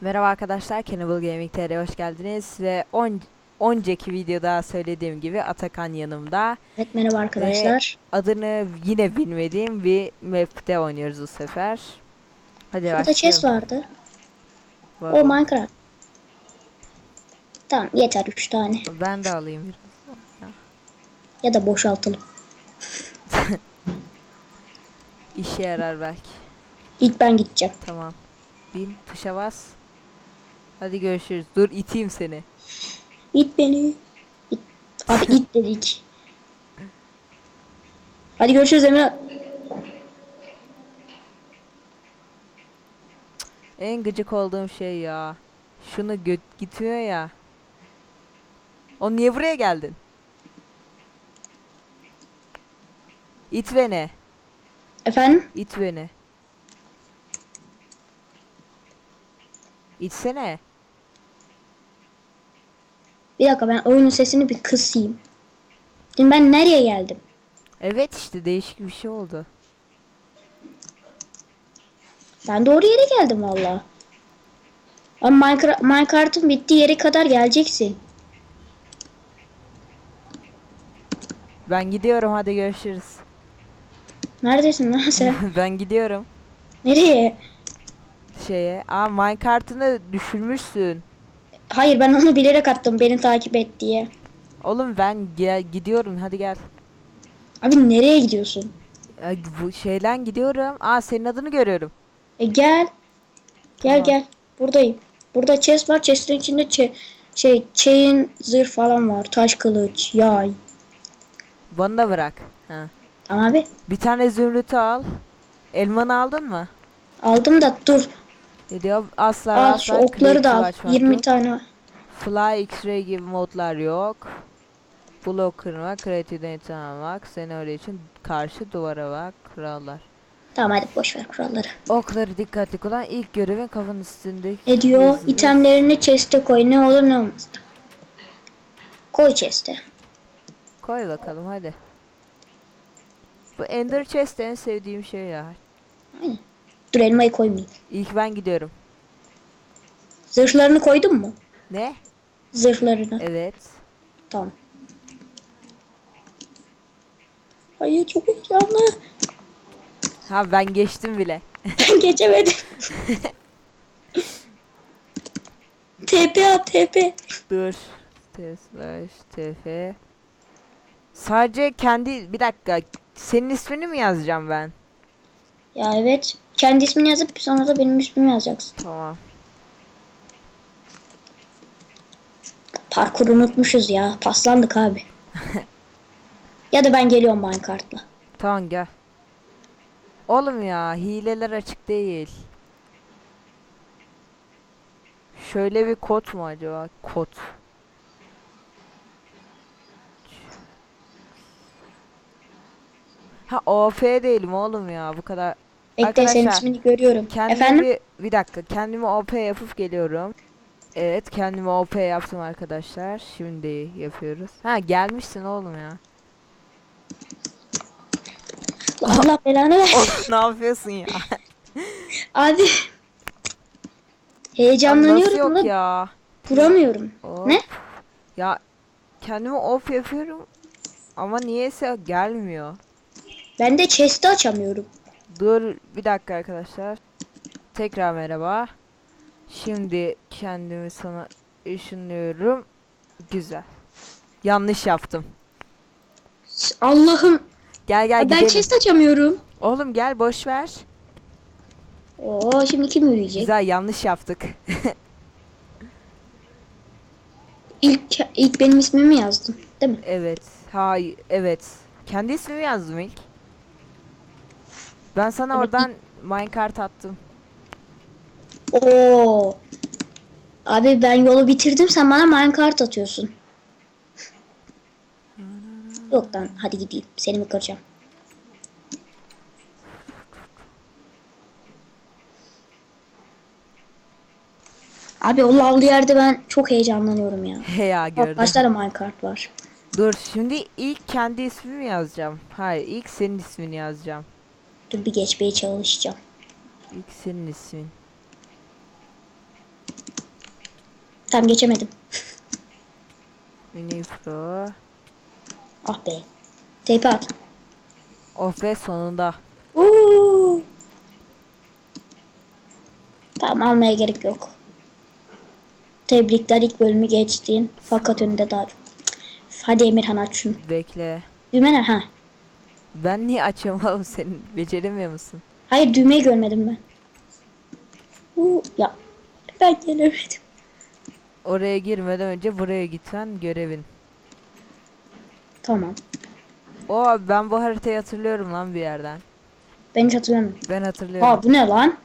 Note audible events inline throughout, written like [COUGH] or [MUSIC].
Merhaba arkadaşlar, Cannibal Gaming TR'ye hoş geldiniz ve on, önceki videoda söylediğim gibi Atakan yanımda. Evet merhaba arkadaşlar. Adını yine bilmediğim bir map'te oynuyoruz bu sefer. Hadi Burada chest başlayalım. vardı. Var O? Minecraft. Tamam yeter 3 tane. Ben de alayım biraz. Ya da boşaltalım. [LAUGHS] İşe yarar belki. İlk ben gideceğim. Tamam. Bin tuşa bas. Hadi görüşürüz. Dur iteyim seni. İt beni. İt. Abi it dedik. Hadi görüşürüz Emre. En gıcık olduğum şey ya. Şunu göt gitmiyor ya. O niye buraya geldin? İt beni. Efendim? İt beni. İtsene. Bir dakika ben oyunun sesini bir kısayım. Şimdi ben nereye geldim? Evet işte değişik bir şey oldu. Ben doğru yere geldim valla. Ama Minecraft, Minecraft'ın bittiği yere kadar geleceksin. Ben gidiyorum hadi görüşürüz. Neredesin lan sen? [LAUGHS] ben gidiyorum Nereye? şeye. Aa minecart'ını düşürmüşsün. Hayır ben onu bilerek attım beni takip et diye. Oğlum ben gel gidiyorum hadi gel. Abi nereye gidiyorsun? Ya, bu şeyden gidiyorum. Aa senin adını görüyorum. E gel. Gel Tamam. gel. Buradayım. Burada chest var. Chest'in içinde çe- şey chain zırh falan var. Taş kılıç, yay. Bana da bırak. Ha. Tamam abi. Bir tane zümrütü al. Elmanı aldın mı? Aldım da dur. Ne diyor? Asla Al asla şu okları da al. creative açmak 20 yok. tane. Fly, X-ray gibi modlar yok. Blok kırmak, creative'den almak, senaryo için karşı duvara bak, kurallar. Tamam hadi boş ver kuralları. Okları dikkatli kullan. İlk görevin kafanın üstündeki Ne diyor? yazılı- İtemlerini chest'e koy. Ne olur ne olmaz. Koy chest'e. Koy bakalım hadi. Bu Ender Chest en sevdiğim şey ya. Aynen. Dur elmayı koymayayım. İlk ben gidiyorum. Zırhlarını koydun mu? Ne? Zırhlarını. Evet. Tamam. Hayır çok heyecanlı. Ha ben geçtim bile. [LAUGHS] Geçemedim. [LAUGHS] TP at TP. Dur. T slash tf. Sadece kendi bir dakika. Senin ismini mi yazacağım ben? Ya evet. Kendi ismini yazıp sonra da benim ismimi yazacaksın. Tamam. Parkur unutmuşuz ya. Paslandık abi. [LAUGHS] ya da ben geliyorum Minecart'la. Tamam gel. Oğlum ya hileler açık değil. Şöyle bir kod mu acaba? Kod. Ha OF değilim oğlum ya bu kadar. Bekle senin ismini görüyorum. Kendime Efendim? bir, bir dakika kendimi OP yapıp geliyorum. Evet kendimi OP yaptım arkadaşlar. Şimdi yapıyoruz. Ha gelmişsin oğlum ya. Allah belanı ver. Of, [LAUGHS] ne yapıyorsun ya? [LAUGHS] Abi. Nasıl Heyecanlanıyorum yok da ya? vuramıyorum. Hop. Ne? Ya kendimi off yapıyorum ama niyeyse gelmiyor. Ben de chest'i açamıyorum. Dur bir dakika arkadaşlar. Tekrar merhaba. Şimdi kendimi sana ışınlıyorum. Güzel. Yanlış yaptım. Allah'ım. Gel gel ben gidelim. chest açamıyorum. Oğlum gel boş ver. Oo şimdi kim yürüyecek? Güzel yanlış yaptık. [LAUGHS] İlk ilk benim ismimi yazdın, değil mi? evet. Hayır evet. Kendi ismimi yazdım ilk. Ben sana Evet, oradan minecart attım. Oo. Abi ben yolu bitirdim sen bana minecart atıyorsun. Yok lan hadi gideyim. Seni mi kıracağım? Abi o lavlı yerde ben çok heyecanlanıyorum ya. He [LAUGHS] ya gördüm. Başta da minecart var. Dur şimdi ilk kendi ismimi yazacağım. Hayır ilk senin ismini yazacağım. Dur bir geçmeye çalışacağım. İlk senin ismin. Tam geçemedim. Unifro. Ah be. Tepe at. Of be sonunda. Uuu. Tamam almaya gerek yok. Tebrikler ilk bölümü geçtin. Fakat önünde daha çok. Hadi Emirhan aç şunu. Bekle. Düğme ne? Ha. Ben niye açıyorum oğlum senin? Beceremiyor musun? Hayır düğmeyi görmedim ben. Uuu. Ya. Ben gelemedim. Oraya girmeden önce buraya gitsen görevin. Tamam. Oo ben bu haritayı hatırlıyorum lan bir yerden. Ben hiç hatırlamıyorum. Ben hatırlıyorum. Aa bu ne lan?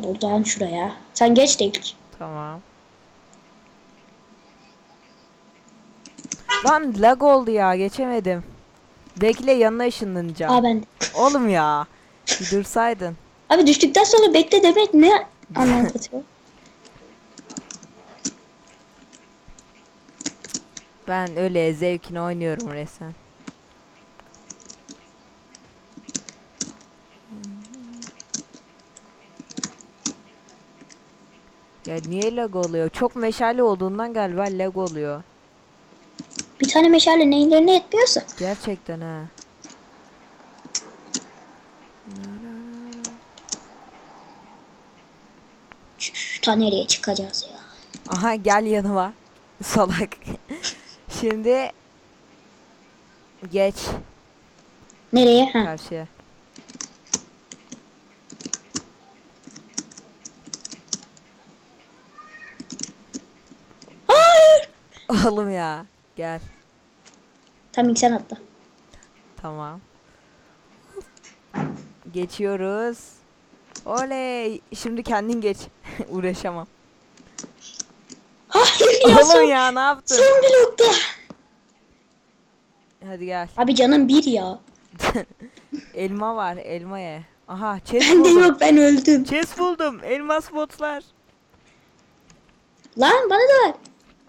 Ee, buradan şuraya. Sen geç de ilk. Tamam. Lan lag oldu ya geçemedim. Bekle yanına ışınlanacağım. Aa ben. Oğlum ya. Bir dursaydın. Abi düştükten sonra bekle demek ne anlam katıyor? [LAUGHS] Ben öyle zevkine oynuyorum resmen. Ya niye lag oluyor? Çok meşale olduğundan galiba lag oluyor. Bir tane meşale neylerine etmiyorsa. Gerçekten ha. Şu nereye çıkacağız ya? Aha gel yanıma. Salak. Şimdi geç Nereye? Ha. karşıya. Hayır. Oğlum ya. Gel. Tam ilk sen atla. Tamam. Geçiyoruz. Oley. Şimdi kendin geç. [LAUGHS] Uğraşamam. Hayır ya son, ya ne yaptın? son blokta. Hadi gel. Abi canım bir ya. [LAUGHS] elma var. Elma ye. Aha chest Bende buldum. yok ben öldüm. Chest buldum. Elmas botlar. Lan bana da ver.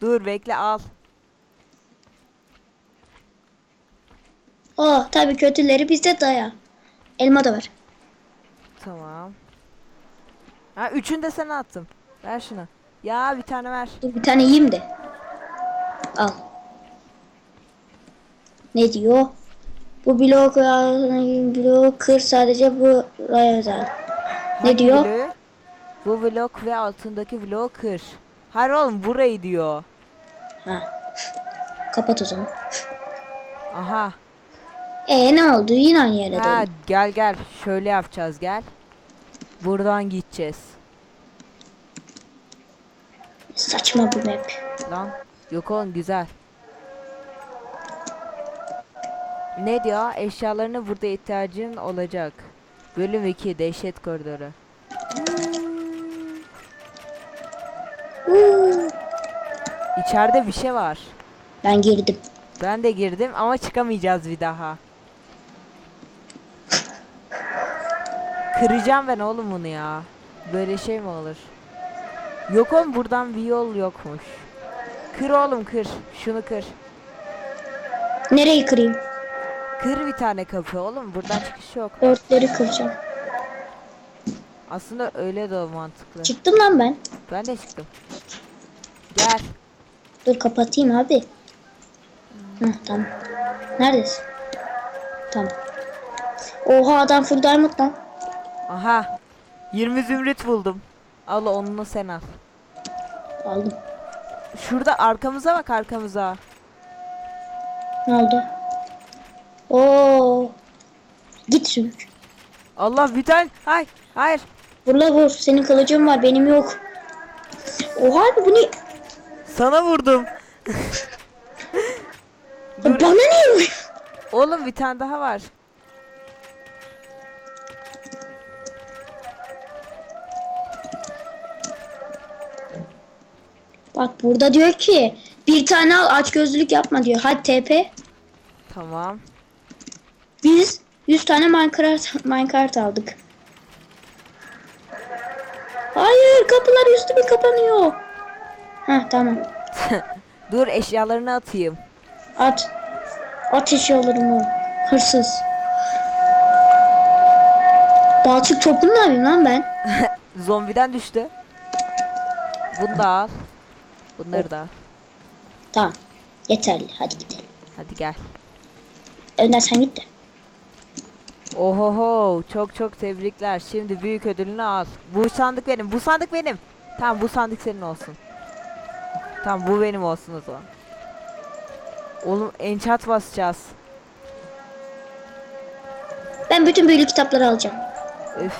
Dur bekle al. Oh tabii kötüleri bizde daya. Elma da var. Tamam. Ha üçünü de sana attım. Ver şunu. Ya bir tane ver. Dur bir tane yiyeyim de. Al. Ne diyor? Bu blok blok kır sadece bu özel. Hangi diyor? bloğu? Bu blok ve altındaki bloğu kır. Hayır oğlum burayı diyor. Ha. Kapat o zaman. Aha. E ne oldu? Yine aynı yere Ha döndüm. gel gel. Şöyle yapacağız gel. Buradan gideceğiz. Saçma bu map. Lan. Yok oğlum güzel. Ne diyor? Eşyalarına burada ihtiyacın olacak. Bölüm 2 Dehşet Koridoru. İçeride bir şey var. Ben girdim. Ben de girdim ama çıkamayacağız bir daha. Kıracağım ben oğlum bunu ya. Böyle şey mi olur? Yok oğlum buradan bir yol yokmuş. Kır oğlum kır. Şunu kır. Nereyi kırayım? Kır bir tane kapı oğlum. Buradan çıkış yok. Dörtleri kıracağım. Aslında öyle de mantıklı. Çıktım lan ben. Ben de çıktım. Gel. Dur kapatayım abi. Hı, tamam. Neredesin? Tamam. Oha adam full diamond lan. Aha. 20 zümrüt buldum. Al onu sen al. Aldım. Şurada arkamıza bak arkamıza. Ne oldu? Oo. Git sümük. Allah bir tane. Hayır. Hayır. Vur la vur. Senin kılıcın var benim yok. Oha bu ne? Sana vurdum. Dur. Bana niye vuruyor? Oğlum bir tane daha var. Bak burada diyor ki bir tane al aç gözlülük yapma diyor. Hadi TP. Tamam. Biz 100 tane Minecraft Minecraft aldık. Hayır kapılar üstüme kapanıyor. Heh tamam. [LAUGHS] Dur eşyalarını atayım. At. Ateş alırım o. Hırsız. Balçık topunu ne yapayım lan ben? [LAUGHS] Zombiden düştü. Bunu da al. Bunları da al. Tamam. Yeterli. Hadi gidelim. Hadi gel. Önder sen git de. Ohoho çok çok tebrikler. Şimdi büyük ödülünü al. Bu sandık benim. Bu sandık benim. Tamam bu sandık senin olsun. Tamam bu benim olsun o zaman. Oğlum enchant basacağız. Ben bütün büyülü kitapları alacağım. Üf.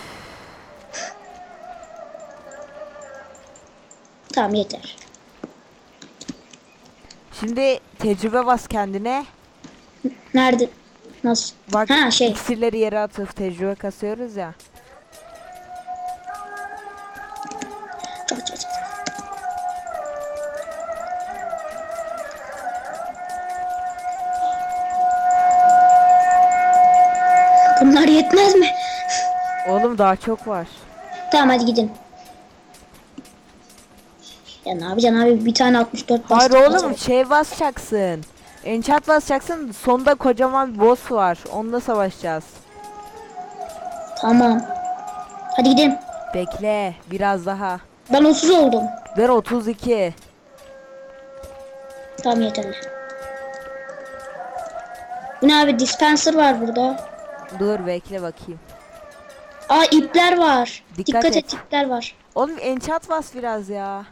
Tamam yeter. Şimdi tecrübe bas kendine. Nerede? Nasıl? Bak Ha şey. iksirleri yere atıp tecrübe kasıyoruz ya. Çok çok çok. Bunlar yetmez mi? Oğlum daha çok var. Tamam hadi gidin. Ya ne yapacaksın abi bir tane 64 Hayır bastık. oğlum şey basacaksın. Enchant basacaksın. Sonunda kocaman bir boss var. Onunla savaşacağız. Tamam. Hadi gidelim. Bekle biraz daha. Ben 30 oldum. Ver 32. Tamam yeterli. Bu Ne abi dispenser var burada. Dur bekle bakayım. Aa ipler var. Dikkat Dikkat, et. et. ipler var. Oğlum enchant bas biraz ya.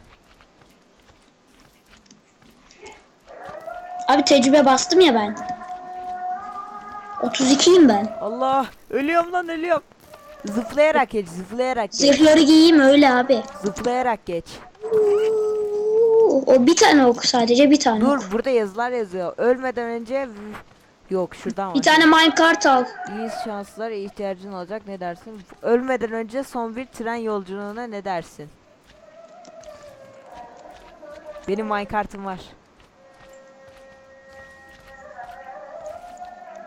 Abi tecrübe bastım ya ben. 32'yim ben. Allah ölüyorum lan ölüyorum. Zıplayarak geç zıplayarak geç. Zırhları giyeyim öyle abi. Zıplayarak geç. O bir tane ok sadece bir tane. Dur ok. burada yazılar yazıyor. Ölmeden önce yok şuradan var. Bir tane minecart al. İyi şanslar ihtiyacın olacak ne dersin? Ölmeden önce son bir tren yolculuğuna ne dersin? Benim minecart'ım var.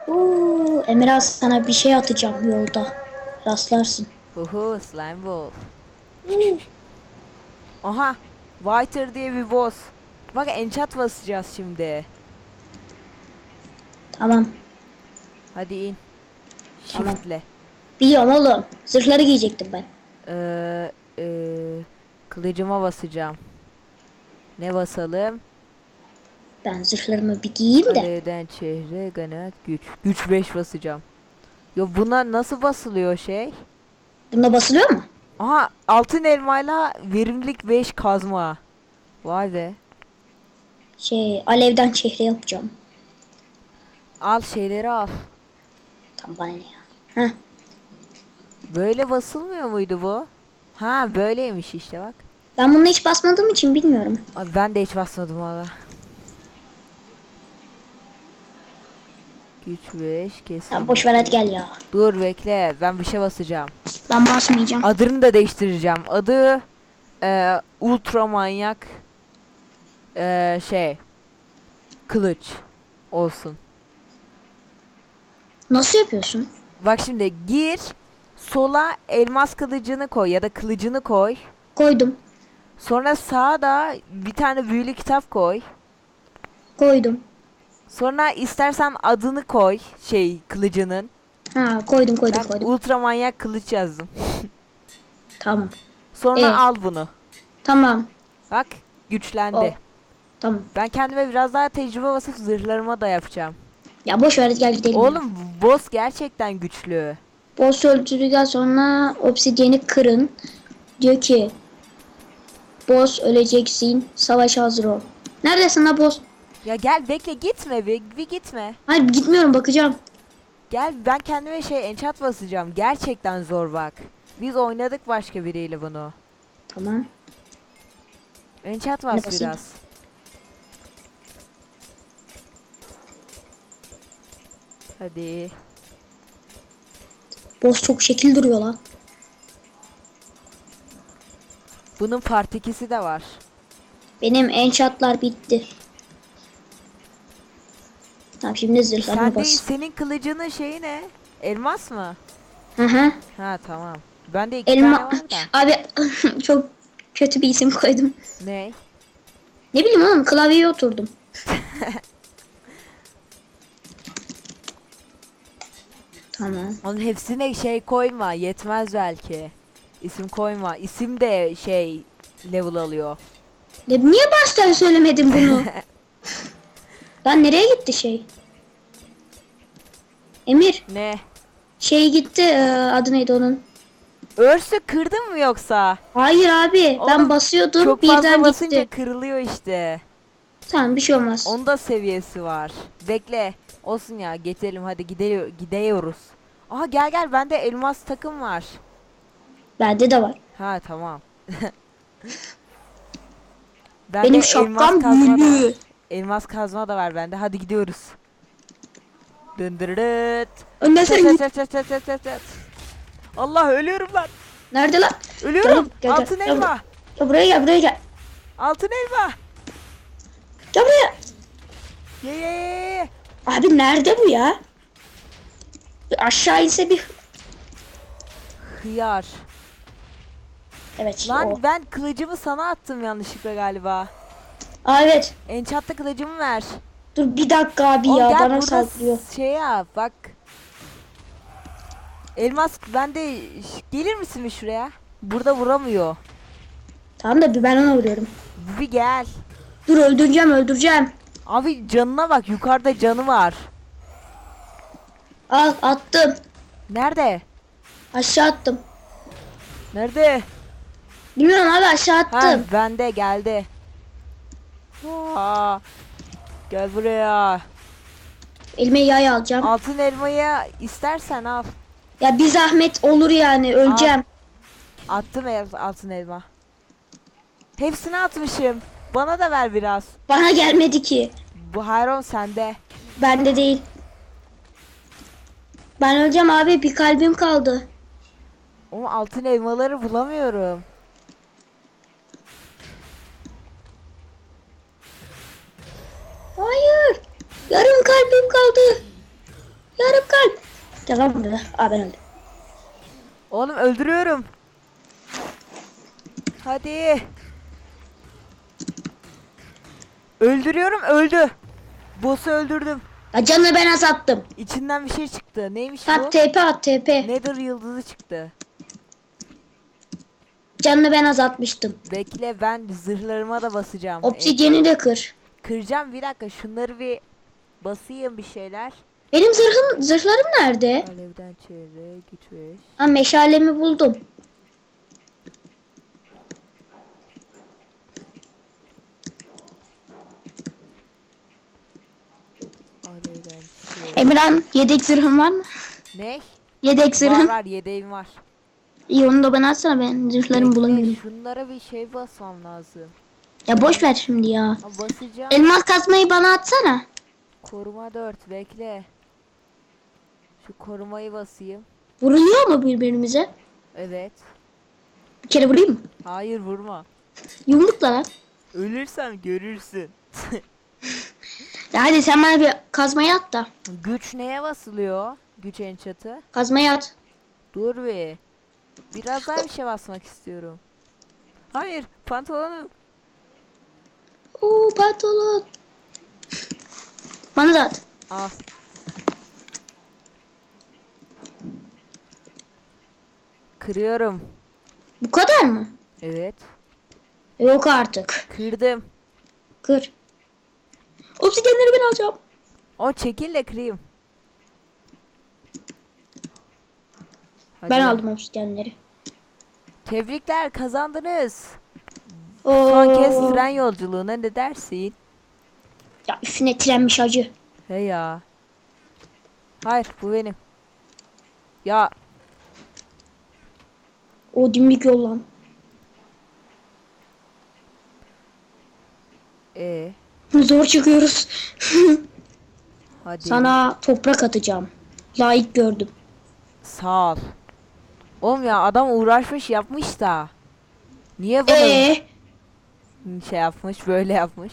Oo, sana bir şey atacağım yolda. Rastlarsın. Uhu slime ball. Aha. Whiter diye bir boss. Bak enchant basacağız şimdi. Tamam. Hadi in. Tamam. Shift'le. Biliyorum oğlum. Zırhları giyecektim ben. Ee, ee, kılıcıma basacağım. Ne basalım? Ben zırhlarımı bir giyeyim de. Alevden çehre, ganimet, güç. Güç 5 basacağım. Yo buna nasıl basılıyor şey? Bunda basılıyor mu? Aha altın elmayla verimlilik 5 kazma. Vay be. Şey alevden çehre yapacağım. Al şeyleri al. Tam bana ne ya. Heh. Böyle basılmıyor muydu bu? Ha böyleymiş işte bak. Ben bunu hiç basmadığım için bilmiyorum. Abi ben de hiç basmadım valla. Güç 5 kesin. Ya boş ver hadi gel ya. Dur bekle ben bir şey basacağım. Ben basmayacağım. Adını da değiştireceğim. Adı e, ultra manyak e, şey kılıç olsun. Nasıl yapıyorsun? Bak şimdi gir sola elmas kılıcını koy ya da kılıcını koy. Koydum. Sonra sağa da bir tane büyülü kitap koy. Koydum. Sonra istersen adını koy şey kılıcının. Ha koydum koydum Ben koydum. ultra manyak kılıç yazdım. [LAUGHS] Tamam. Sonra Evet. al bunu. Tamam. Bak güçlendi. Ol. Tamam. Ben kendime biraz daha tecrübe basıp zırhlarıma da yapacağım. Ya boş ver gel gidelim. ya. Oğlum boss gerçekten güçlü. Boss öldürdükten sonra obsidiyeni kırın. Diyor ki Boss öleceksin. Savaş hazır ol. Neredesin la boss? Ya gel bekle gitme bir, bir gitme. Hayır gitmiyorum bakacağım. Gel ben kendime şey enchant basacağım. Gerçekten zor bak. Biz oynadık başka biriyle bunu. Tamam. Enchant Ne bas basayım? biraz. Hadi. Boss çok şekil duruyor lan. Bunun part 2'si de var. Benim enchantlar bitti. Tamam şimdi zırhlarımı Sen bas. senin kılıcının şeyi ne? Elmas mı? Hı hı. Ha tamam. Ben de iki Elma. tane var da. Abi [LAUGHS] çok kötü bir isim koydum. Ne? Ne bileyim oğlum klavyeye oturdum. [LAUGHS] tamam. Onun hepsine şey koyma. Yetmez belki. İsim koyma. İsim de şey level alıyor. Ne, niye baştan söylemedin bunu? [LAUGHS] Lan nereye gitti şey? Emir Ne? şey gitti e, adı neydi onun? Örsü kırdın mı yoksa? Hayır abi ben Oğlum, basıyordum Çok fazla birden basınca gitti. kırılıyor işte. Tamam bir şey olmaz. Onun da seviyesi var. Bekle. Olsun ya geçelim hadi gidiyor gidiyoruz. Aha gel gel bende elmas takım var. Bende de var. Ha tamam. [LAUGHS] Bende Benim şapkam elmas kazma da, büyülü. elmas kazma da var bende. Hadi gidiyoruz. Dındırırt. Önden sen git. çat, çat, çat, çat, çat, çat. Allah ölüyorum lan. Nerede lan? Ölüyorum. Gel, gel, Altın gel. elma. Ya buraya gel buraya gel. Altın elma. Gel buraya. Ye ye ye. Abi nerede bu ya? Bir aşağı inse bir... Hıyar. Evet Lan o. ben kılıcımı sana attım yanlışlıkla galiba. Aa, evet. Enchant'ta kılıcımı ver. Dur bir dakika abi Oğlum ya gel bana burada saldırıyor. şey yap bak. Elmas bende ş- gelir misin bir şuraya? Burada vuramıyor. Tamam da bir ben ona vuruyorum. Bir gel. Dur öldüreceğim öldüreceğim. Abi canına bak yukarıda canı var. Al attım. Nerede? Aşağı attım. Nerede? Bilmiyorum abi aşağı Ha attım. bende geldi. Aa, gel buraya. Elime yay alacağım. Altın elmayı istersen al. Ya bir zahmet olur yani öleceğim. Attım el, altın elma. Hepsini atmışım. Bana da ver biraz. Bana gelmedi ki. Bu Hayron sende. Bende değil. Ben öleceğim abi bir kalbim kaldı. Ama altın elmaları bulamıyorum. Hayır. Yarım kalbim kaldı. Yarım kalp. Gel lan buraya. Aa ben öldüm. Oğlum öldürüyorum. Hadi. Öldürüyorum öldü. Boss'u öldürdüm. Ya canını ben az attım. İçinden bir şey çıktı. Neymiş bu? At TP at TP. Nether yıldızı çıktı. Canını ben az atmıştım. Bekle ben zırhlarıma da basacağım. Obsidiyeni de kır. Kıracağım bir dakika şunları bir basayım bir şeyler. Benim zırhım zırhlarım nerede? Alevden çevre gitmiş. Ha meşalemi buldum. Alevden çevre. Emirhan yedek zırhın var mı? Ne? Yedek Var zırhın. var yedeğim var. İyi onu da bana atsana ben zırhlarımı Bekle, bulamıyorum. Şunlara bir şey basmam lazım. Ya boş ver şimdi ya. Ha, basacağım. Elmas kasmayı bana atsana. Koruma 4 bekle. Şu korumayı basayım. Vuruluyor mu birbirimize? Evet. Bir kere vurayım mı? Hayır vurma. Yumrukla lan. Ölürsem görürsün. [LAUGHS] Ya hadi sen bana bir kazmayı at da. Güç neye basılıyor? Güç enchantı. Kazmayı at. Dur bir. Biraz daha bir şey basmak istiyorum. Hayır pantolonum. Oo pantolon. Bana da at. Al. Kırıyorum. Bu kadar mı? Evet. Yok artık. Kırdım. Kır. Obsidyenleri ben alacağım. O çekil de kırayım. Hadi. Ben aldım obsidyenleri. Tebrikler kazandınız. Oo. Son kez tren yolculuğuna ne dersin? Ya üstüne trenmiş acı. He ya. Hayır bu benim. Ya O dimdik yol lan. e Zor çıkıyoruz. [LAUGHS] hadi. Sana toprak atacağım. Layık gördüm. Sağ ol. Oğlum ya adam uğraşmış yapmış da. Niye bunu Ee, şey yapmış böyle yapmış?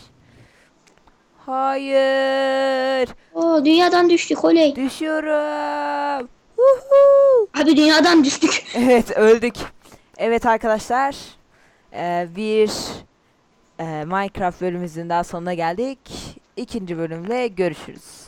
Hayır. o dünyadan düştük oley. Düşüyorum. Huhu. Abi dünyadan düştük. [LAUGHS] Evet öldük. Evet arkadaşlar. Ee, bir Ee, Minecraft bölümümüzün daha sonuna geldik. İkinci bölümle görüşürüz.